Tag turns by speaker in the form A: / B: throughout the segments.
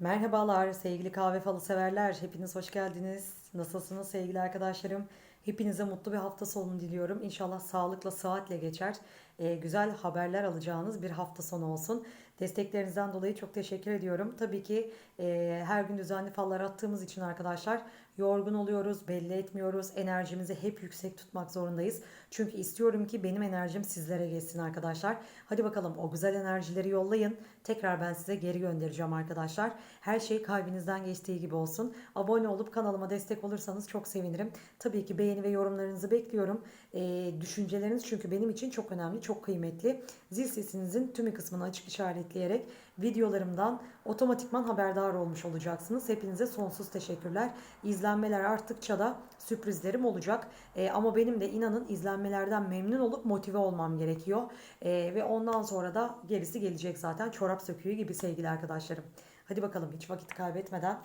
A: Merhabalar sevgili kahve falı severler. Hepiniz hoş geldiniz. Nasılsınız sevgili arkadaşlarım? Hepinize mutlu bir hafta sonu diliyorum. İnşallah sağlıkla, sıhhatle geçer. Ee, güzel haberler alacağınız bir hafta sonu olsun. Desteklerinizden dolayı çok teşekkür ediyorum. Tabii ki e, her gün düzenli fallar attığımız için arkadaşlar yorgun oluyoruz, belli etmiyoruz. Enerjimizi hep yüksek tutmak zorundayız. Çünkü istiyorum ki benim enerjim sizlere geçsin arkadaşlar. Hadi bakalım o güzel enerjileri yollayın. Tekrar ben size geri göndereceğim arkadaşlar. Her şey kalbinizden geçtiği gibi olsun. Abone olup kanalıma destek olursanız çok sevinirim. Tabii ki beğeni ve yorumlarınızı bekliyorum. E, düşünceleriniz çünkü benim için çok önemli, çok kıymetli. Zil sesinizin tümü kısmını açık işaretleyerek videolarımdan otomatikman haberdar olmuş olacaksınız. Hepinize sonsuz teşekkürler. İzlenmeler arttıkça da sürprizlerim olacak. E, ama benim de inanın izlenmelerden memnun olup motive olmam gerekiyor. E, ve ondan sonra da gerisi gelecek zaten. Çorap söküğü gibi sevgili arkadaşlarım. Hadi bakalım hiç vakit kaybetmeden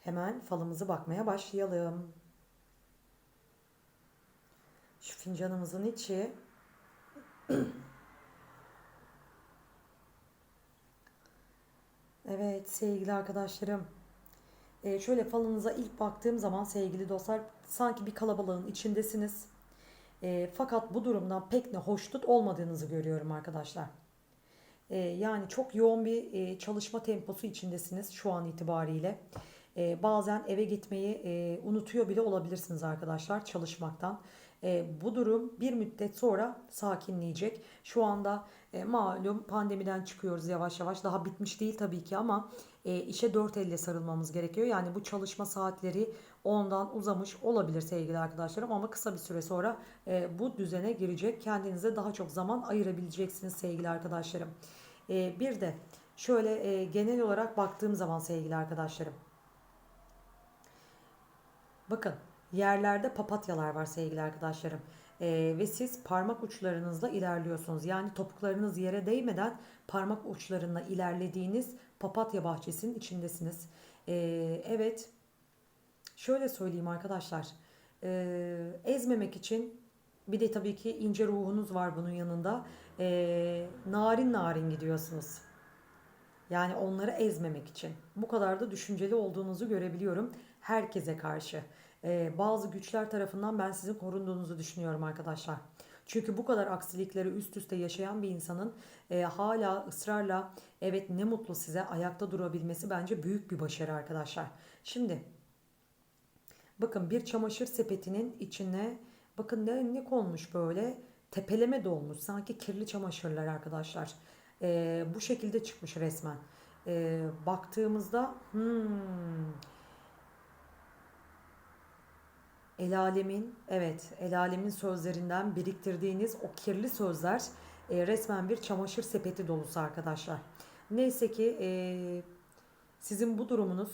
A: hemen falımızı bakmaya başlayalım. Şu fincanımızın içi Evet sevgili arkadaşlarım. Ee, şöyle falınıza ilk baktığım zaman sevgili dostlar sanki bir kalabalığın içindesiniz. Ee, fakat bu durumdan pek ne hoşnut olmadığınızı görüyorum arkadaşlar. Ee, yani çok yoğun bir e, çalışma temposu içindesiniz şu an itibariyle. Ee, bazen eve gitmeyi e, unutuyor bile olabilirsiniz arkadaşlar çalışmaktan. E, bu durum bir müddet sonra sakinleyecek. Şu anda e, malum pandemiden çıkıyoruz yavaş yavaş. Daha bitmiş değil tabii ki ama e, işe dört elle sarılmamız gerekiyor. Yani bu çalışma saatleri ondan uzamış olabilir sevgili arkadaşlarım ama kısa bir süre sonra e, bu düzene girecek. Kendinize daha çok zaman ayırabileceksiniz sevgili arkadaşlarım. E, bir de şöyle e, genel olarak baktığım zaman sevgili arkadaşlarım. Bakın yerlerde papatyalar var sevgili arkadaşlarım. Ee, ve siz parmak uçlarınızla ilerliyorsunuz. Yani topuklarınız yere değmeden parmak uçlarına ilerlediğiniz papatya bahçesinin içindesiniz. Ee, evet şöyle söyleyeyim arkadaşlar. Ee, ezmemek için bir de tabii ki ince ruhunuz var bunun yanında. Ee, narin narin gidiyorsunuz. Yani onları ezmemek için. Bu kadar da düşünceli olduğunuzu görebiliyorum herkese karşı. Ee, bazı güçler tarafından ben sizin korunduğunuzu düşünüyorum arkadaşlar. Çünkü bu kadar aksilikleri üst üste yaşayan bir insanın e, hala ısrarla evet ne mutlu size ayakta durabilmesi bence büyük bir başarı arkadaşlar. Şimdi bakın bir çamaşır sepetinin içine bakın ne, ne konmuş böyle tepeleme dolmuş sanki kirli çamaşırlar arkadaşlar. E, bu şekilde çıkmış resmen. E, baktığımızda hmm, El alemin, evet, el alemin sözlerinden biriktirdiğiniz o kirli sözler e, resmen bir çamaşır sepeti dolusu arkadaşlar. Neyse ki e, sizin bu durumunuz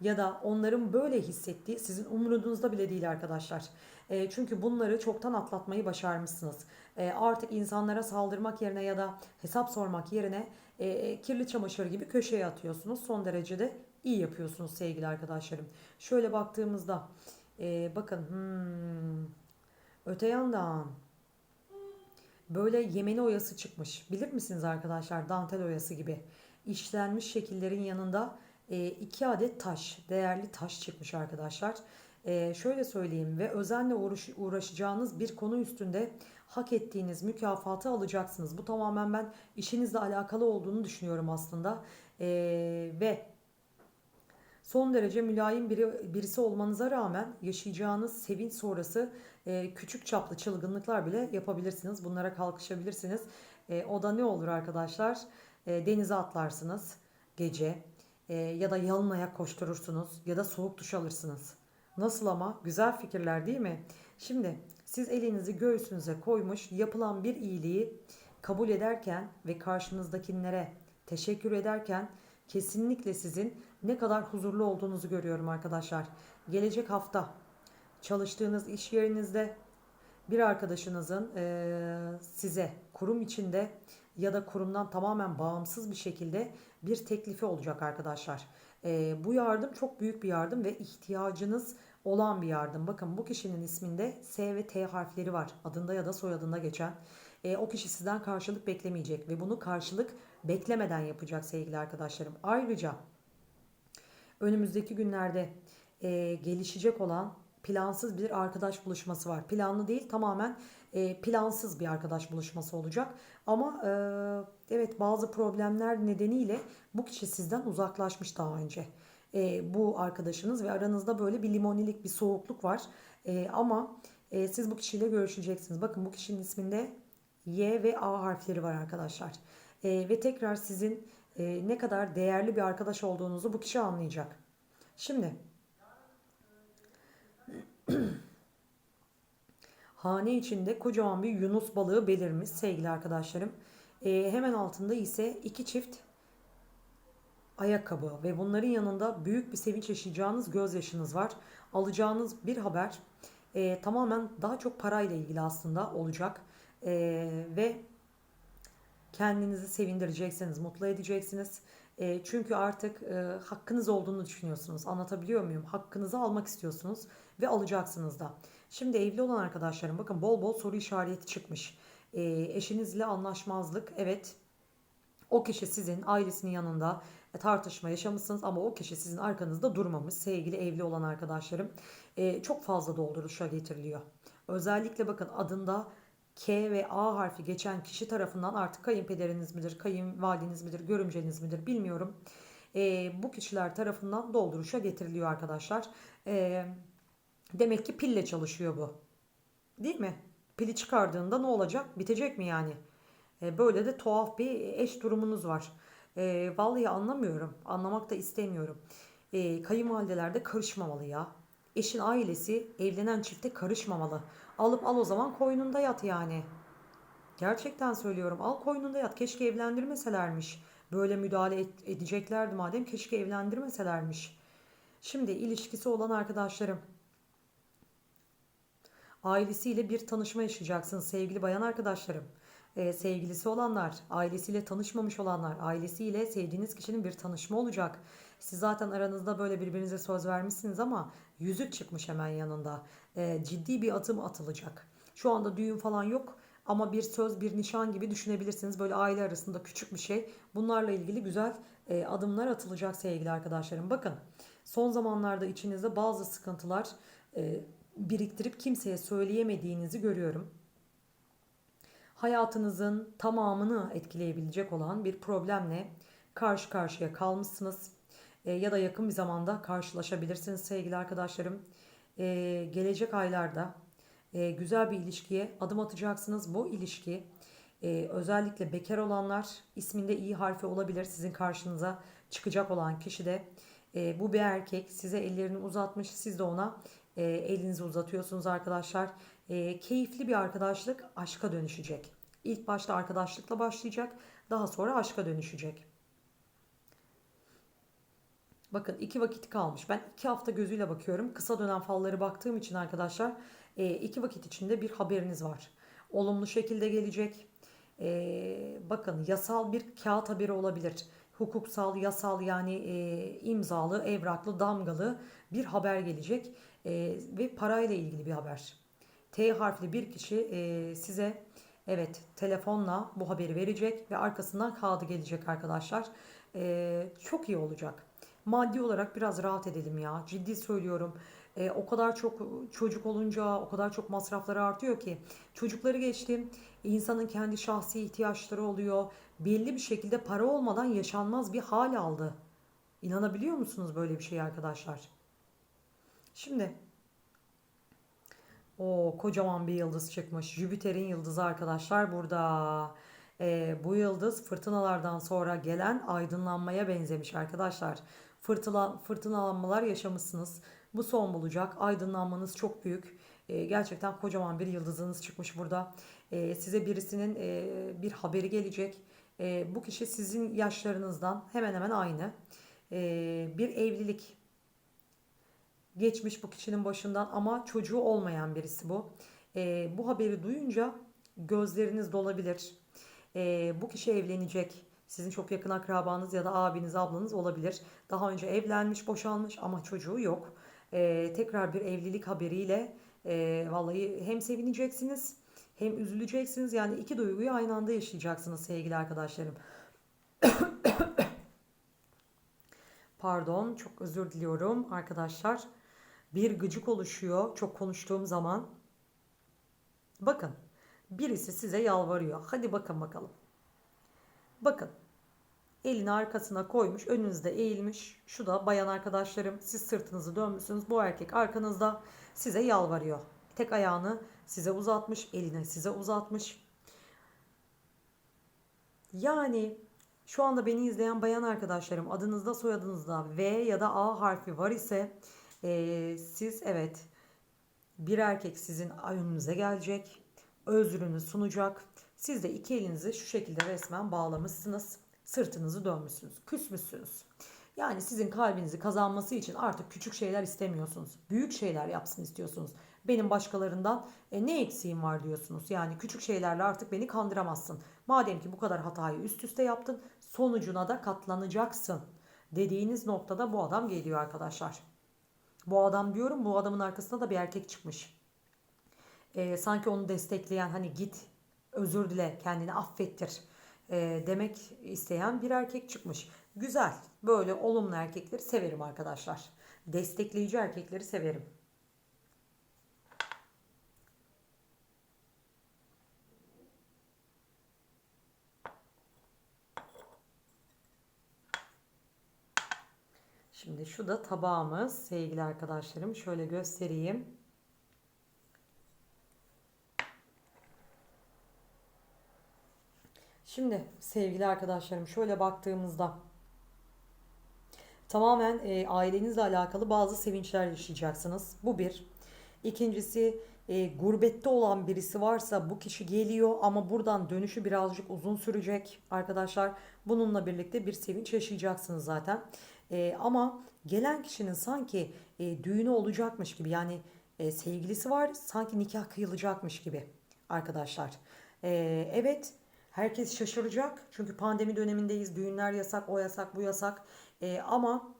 A: ya da onların böyle hissettiği sizin umurunuzda bile değil arkadaşlar. E, çünkü bunları çoktan atlatmayı başarmışsınız. E, artık insanlara saldırmak yerine ya da hesap sormak yerine e, kirli çamaşır gibi köşeye atıyorsunuz. Son derecede iyi yapıyorsunuz sevgili arkadaşlarım. Şöyle baktığımızda ee, bakın hmm, öte yandan böyle Yemeni oyası çıkmış. Bilir misiniz arkadaşlar dantel oyası gibi. işlenmiş şekillerin yanında e, iki adet taş, değerli taş çıkmış arkadaşlar. E, şöyle söyleyeyim ve özenle uğraş, uğraşacağınız bir konu üstünde hak ettiğiniz mükafatı alacaksınız. Bu tamamen ben işinizle alakalı olduğunu düşünüyorum aslında. E, ve son derece mülayim biri, birisi olmanıza rağmen yaşayacağınız sevinç sonrası e, küçük çaplı çılgınlıklar bile yapabilirsiniz. Bunlara kalkışabilirsiniz. E, o da ne olur arkadaşlar? E, denize atlarsınız gece e, ya da yalın ayak koşturursunuz ya da soğuk duş alırsınız. Nasıl ama? Güzel fikirler değil mi? Şimdi siz elinizi göğsünüze koymuş yapılan bir iyiliği kabul ederken ve karşınızdakilere teşekkür ederken kesinlikle sizin ne kadar huzurlu olduğunuzu görüyorum arkadaşlar. Gelecek hafta çalıştığınız iş yerinizde bir arkadaşınızın e, size kurum içinde ya da kurumdan tamamen bağımsız bir şekilde bir teklifi olacak arkadaşlar. E, bu yardım çok büyük bir yardım ve ihtiyacınız olan bir yardım. Bakın bu kişinin isminde S ve T harfleri var. Adında ya da soyadında geçen. E, o kişi sizden karşılık beklemeyecek ve bunu karşılık beklemeden yapacak sevgili arkadaşlarım. Ayrıca önümüzdeki günlerde e, gelişecek olan plansız bir arkadaş buluşması var. Planlı değil tamamen e, plansız bir arkadaş buluşması olacak. Ama e, evet bazı problemler nedeniyle bu kişi sizden uzaklaşmış daha önce. E, bu arkadaşınız ve aranızda böyle bir limonilik bir soğukluk var. E, ama e, siz bu kişiyle görüşeceksiniz. Bakın bu kişinin isminde Y ve A harfleri var arkadaşlar. E, ve tekrar sizin e, ne kadar değerli bir arkadaş olduğunuzu bu kişi anlayacak. Şimdi hane içinde kocaman bir yunus balığı belirmiş sevgili arkadaşlarım. E, hemen altında ise iki çift ayakkabı ve bunların yanında büyük bir sevinç yaşayacağınız gözyaşınız var. Alacağınız bir haber e, tamamen daha çok parayla ilgili aslında olacak. E, ve kendinizi sevindireceksiniz, mutlu edeceksiniz. E, çünkü artık e, hakkınız olduğunu düşünüyorsunuz. Anlatabiliyor muyum? Hakkınızı almak istiyorsunuz ve alacaksınız da. Şimdi evli olan arkadaşlarım bakın bol bol soru işareti çıkmış. E, eşinizle anlaşmazlık evet o kişi sizin ailesinin yanında e, tartışma yaşamışsınız ama o kişi sizin arkanızda durmamış sevgili evli olan arkadaşlarım. E, çok fazla dolduruşa getiriliyor. Özellikle bakın adında K ve A harfi geçen kişi tarafından artık kayınpederiniz midir, kayınvalideniz midir, görümceniz midir bilmiyorum. E, bu kişiler tarafından dolduruşa getiriliyor arkadaşlar. E, demek ki pille çalışıyor bu. Değil mi? Pili çıkardığında ne olacak? Bitecek mi yani? E, böyle de tuhaf bir eş durumunuz var. E, vallahi anlamıyorum. Anlamak da istemiyorum. E, kayınvalideler de karışmamalı ya. Eşin ailesi evlenen çifte karışmamalı. Alıp al o zaman koynunda yat yani. Gerçekten söylüyorum. Al koynunda yat. Keşke evlendirmeselermiş. Böyle müdahale et- edeceklerdi madem. Keşke evlendirmeselermiş. Şimdi ilişkisi olan arkadaşlarım. Ailesiyle bir tanışma yaşayacaksınız sevgili bayan arkadaşlarım. Ee, sevgilisi olanlar, ailesiyle tanışmamış olanlar, ailesiyle sevdiğiniz kişinin bir tanışma olacak. Siz zaten aranızda böyle birbirinize söz vermişsiniz ama yüzük çıkmış hemen yanında. Ee, ciddi bir adım atılacak. Şu anda düğün falan yok ama bir söz, bir nişan gibi düşünebilirsiniz. Böyle aile arasında küçük bir şey. Bunlarla ilgili güzel e, adımlar atılacak sevgili arkadaşlarım. Bakın son zamanlarda içinizde bazı sıkıntılar e, biriktirip kimseye söyleyemediğinizi görüyorum hayatınızın tamamını etkileyebilecek olan bir problemle karşı karşıya kalmışsınız. E, ya da yakın bir zamanda karşılaşabilirsiniz sevgili arkadaşlarım. E, gelecek aylarda e, güzel bir ilişkiye adım atacaksınız. Bu ilişki özellikle bekar olanlar isminde iyi harfi olabilir. Sizin karşınıza çıkacak olan kişi de bu bir erkek size ellerini uzatmış. Siz de ona e, elinizi uzatıyorsunuz arkadaşlar. Keyifli bir arkadaşlık aşka dönüşecek. İlk başta arkadaşlıkla başlayacak. Daha sonra aşka dönüşecek. Bakın iki vakit kalmış. Ben iki hafta gözüyle bakıyorum. Kısa dönem falları baktığım için arkadaşlar e, iki vakit içinde bir haberiniz var. Olumlu şekilde gelecek. E, bakın yasal bir kağıt haberi olabilir. Hukuksal, yasal yani e, imzalı, evraklı, damgalı bir haber gelecek. Ve parayla ilgili bir haber. T harfli bir kişi size evet telefonla bu haberi verecek ve arkasından kağıdı gelecek arkadaşlar. Çok iyi olacak. Maddi olarak biraz rahat edelim ya. Ciddi söylüyorum. E, o kadar çok çocuk olunca o kadar çok masrafları artıyor ki. Çocukları geçtim. İnsanın kendi şahsi ihtiyaçları oluyor. Belli bir şekilde para olmadan yaşanmaz bir hal aldı. İnanabiliyor musunuz böyle bir şey arkadaşlar? Şimdi o kocaman bir yıldız çıkmış. Jüpiter'in yıldızı arkadaşlar burada. Ee, bu yıldız fırtınalardan sonra gelen aydınlanmaya benzemiş arkadaşlar. Fırtına, fırtınalanmalar yaşamışsınız. Bu son bulacak. Aydınlanmanız çok büyük. Ee, gerçekten kocaman bir yıldızınız çıkmış burada. Ee, size birisinin e, bir haberi gelecek. Ee, bu kişi sizin yaşlarınızdan hemen hemen aynı. Ee, bir evlilik geçmiş bu kişinin başından ama çocuğu olmayan birisi bu. E, bu haberi duyunca gözleriniz dolabilir. E, bu kişi evlenecek. Sizin çok yakın akrabanız ya da abiniz, ablanız olabilir. Daha önce evlenmiş, boşanmış ama çocuğu yok. E, tekrar bir evlilik haberiyle e, vallahi hem sevineceksiniz hem üzüleceksiniz. Yani iki duyguyu aynı anda yaşayacaksınız sevgili arkadaşlarım. Pardon, çok özür diliyorum arkadaşlar. Bir gıcık oluşuyor çok konuştuğum zaman. Bakın, birisi size yalvarıyor. Hadi bakın bakalım. Bakın. Elini arkasına koymuş, önünüzde eğilmiş. Şu da bayan arkadaşlarım, siz sırtınızı dönmüşsünüz. Bu erkek arkanızda size yalvarıyor. Tek ayağını size uzatmış, elini size uzatmış. Yani şu anda beni izleyen bayan arkadaşlarım adınızda soyadınızda V ya da A harfi var ise eee, siz evet bir erkek sizin önünüze gelecek, özrünü sunacak. Siz de iki elinizi şu şekilde resmen bağlamışsınız. Sırtınızı dönmüşsünüz, küsmüşsünüz. Yani sizin kalbinizi kazanması için artık küçük şeyler istemiyorsunuz. Büyük şeyler yapsın istiyorsunuz. Benim başkalarından e, ne eksiğim var diyorsunuz. Yani küçük şeylerle artık beni kandıramazsın. Madem ki bu kadar hatayı üst üste yaptın, sonucuna da katlanacaksın. Dediğiniz noktada bu adam geliyor arkadaşlar. Bu adam diyorum bu adamın arkasında da bir erkek çıkmış. Ee, sanki onu destekleyen hani git özür dile kendini affettir ee, demek isteyen bir erkek çıkmış. Güzel böyle olumlu erkekleri severim arkadaşlar. Destekleyici erkekleri severim. Şimdi şu da tabağımız sevgili arkadaşlarım. Şöyle göstereyim. Şimdi sevgili arkadaşlarım şöyle baktığımızda tamamen e, ailenizle alakalı bazı sevinçler yaşayacaksınız. Bu bir. İkincisi e, gurbette olan birisi varsa bu kişi geliyor ama buradan dönüşü birazcık uzun sürecek arkadaşlar. Bununla birlikte bir sevinç yaşayacaksınız zaten. E, ama gelen kişinin sanki e, düğünü olacakmış gibi yani e, sevgilisi var sanki nikah kıyılacakmış gibi arkadaşlar. E, evet herkes şaşıracak çünkü pandemi dönemindeyiz düğünler yasak o yasak bu yasak E, ama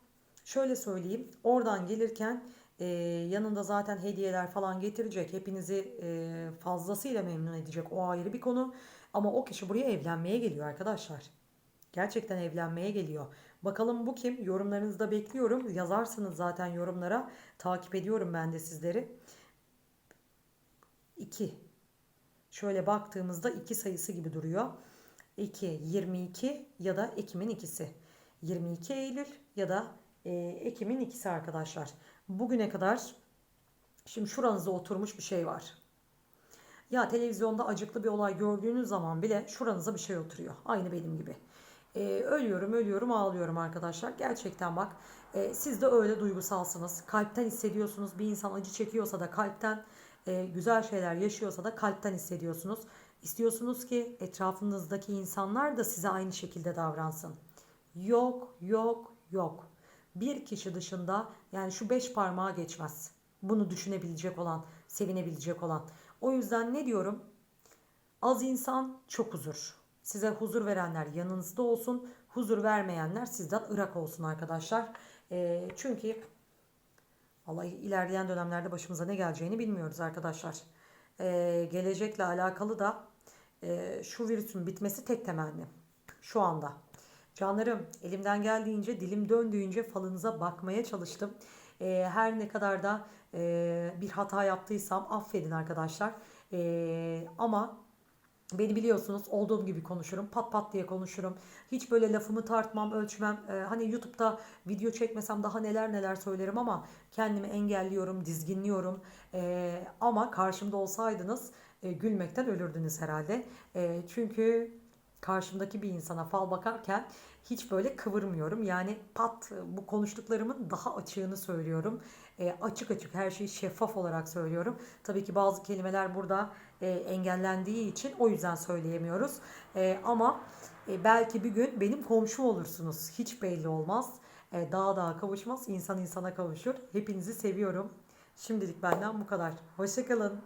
A: şöyle söyleyeyim oradan gelirken e, yanında zaten hediyeler falan getirecek hepinizi e, fazlasıyla memnun edecek o ayrı bir konu ama o kişi buraya evlenmeye geliyor arkadaşlar. Gerçekten evlenmeye geliyor. Bakalım bu kim? Yorumlarınızda bekliyorum. Yazarsınız zaten yorumlara. Takip ediyorum ben de sizleri. 2. Şöyle baktığımızda 2 sayısı gibi duruyor. 2, 22 ya da Ekim'in ikisi. 22 Eylül ya da e, Ekim'in ikisi arkadaşlar. Bugüne kadar şimdi şuranızda oturmuş bir şey var. Ya televizyonda acıklı bir olay gördüğünüz zaman bile şuranıza bir şey oturuyor. Aynı benim gibi. Ee, ölüyorum ölüyorum ağlıyorum arkadaşlar. Gerçekten bak e, siz de öyle duygusalsınız. Kalpten hissediyorsunuz. Bir insan acı çekiyorsa da kalpten e, güzel şeyler yaşıyorsa da kalpten hissediyorsunuz. İstiyorsunuz ki etrafınızdaki insanlar da size aynı şekilde davransın. Yok yok yok. Bir kişi dışında yani şu beş parmağa geçmez. Bunu düşünebilecek olan, sevinebilecek olan. O yüzden ne diyorum? Az insan çok huzur. Size huzur verenler yanınızda olsun. Huzur vermeyenler sizden ırak olsun arkadaşlar. E, çünkü vallahi ilerleyen dönemlerde başımıza ne geleceğini bilmiyoruz arkadaşlar. E, gelecekle alakalı da e, şu virüsün bitmesi tek temenni. Şu anda. Canlarım elimden geldiğince dilim döndüğünce falınıza bakmaya çalıştım. E, her ne kadar da e, bir hata yaptıysam affedin arkadaşlar. E, ama Beni biliyorsunuz olduğum gibi konuşurum. Pat pat diye konuşurum. Hiç böyle lafımı tartmam, ölçmem. Ee, hani YouTube'da video çekmesem daha neler neler söylerim ama kendimi engelliyorum, dizginliyorum. Ee, ama karşımda olsaydınız e, gülmekten ölürdünüz herhalde. E, çünkü karşımdaki bir insana fal bakarken hiç böyle kıvırmıyorum. Yani pat bu konuştuklarımın daha açığını söylüyorum. E, açık açık her şeyi şeffaf olarak söylüyorum. Tabii ki bazı kelimeler burada e, engellendiği için o yüzden söyleyemiyoruz. E, ama e, belki bir gün benim komşum olursunuz. Hiç belli olmaz. E, dağa dağa kavuşmaz, insan insana kavuşur. Hepinizi seviyorum. Şimdilik benden bu kadar. Hoşçakalın.